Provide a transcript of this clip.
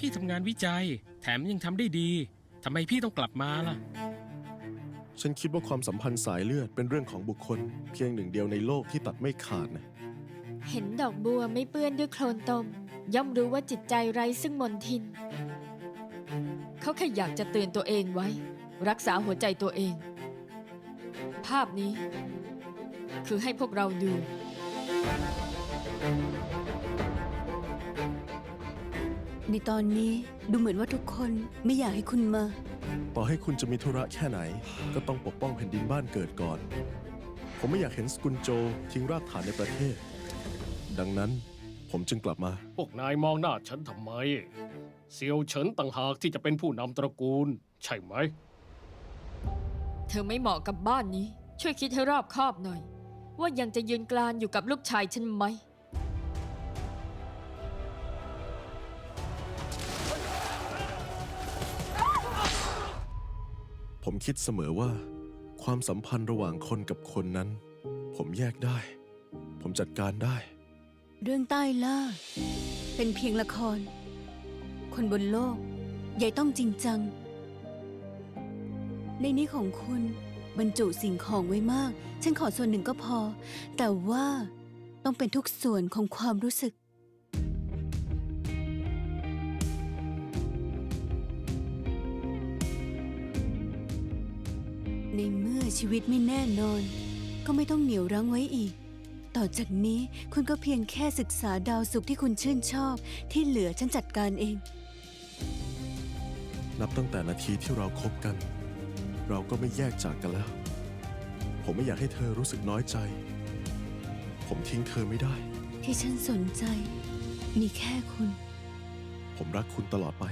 พี่ทำงานวิจัย แถมยังทำได้ดีทำไมพี่ต้องกลับมาล่ะ ฉันคิดว่าความสัมพันธ์สายเลือดเป็นเรื่องของบุคคล เพียงหนึ่งเดียวในโลกที่ตัดไม่ขาดนะ เห็นดอกบัวไม่เปื้อนด้วยโคลนตม ย่อมรู้ว่าจิตใจไร้ซึ่งมนทิน เขาแค่อยากจะเตือนตัวเองไว้ รักษาหัวใจตัวเอง ภาพนี้ คือให้พวกเราดู ในตอนนี้ดูเหมือนว่าทุกคนไม่อยากให้คุณมา ต่อให้คุณจะมีธุระแค่ไหน ก็ต้องปกป้องแผ่นดินบ้านเกิดก่อน ผมไม่อยากเห็นสกุลโจทิ้งรากฐานในประเทศ ดังนั้นผมจึงกลับมา พวกนายมองหน้าฉันทำไม เซียวเฉินต่างหากที่จะเป็นผู้นำตระกูล ใช่ไหม เธอไม่เหมาะกับบ้านนี้ ช่วยคิดให้รอบคอบหน่อย ว่ายังจะยืนกลานอยู่กับลูกชายฉันไหม ผมคิดเสมอว่า ความสัมพันธ์ระหว่างคนกับคนนั้น ผมแยกได้ ผมจัดการได้ เรื่องใต้ล่า เป็นเพียงละคร คนบนโลกใหญ่ต้องจริงจัง ในนี้ของคุณบรรจุสิ่งของไว้มาก ฉันขอส่วนหนึ่งก็พอ แต่ว่าต้องเป็นทุกส่วนของความรู้สึก ในเมื่อชีวิตไม่แน่นอน ก็ไม่ต้องเหนี่ยวรั้งไว้อีก ต่อจากนี้คุณก็เพียงแค่ศึกษาดาวสุขที่คุณชื่นชอบ ที่เหลือฉันจัดการเอง นับตั้งแต่นาทีที่เราคบกัน เราก็ไม่แยกจากกันแล้ว ผมไม่อยากให้เธอรู้สึกน้อยใจ ผมทิ้งเธอไม่ได้ ที่ฉันสนใจ มีแค่คุณ ผมรักคุณตลอดไป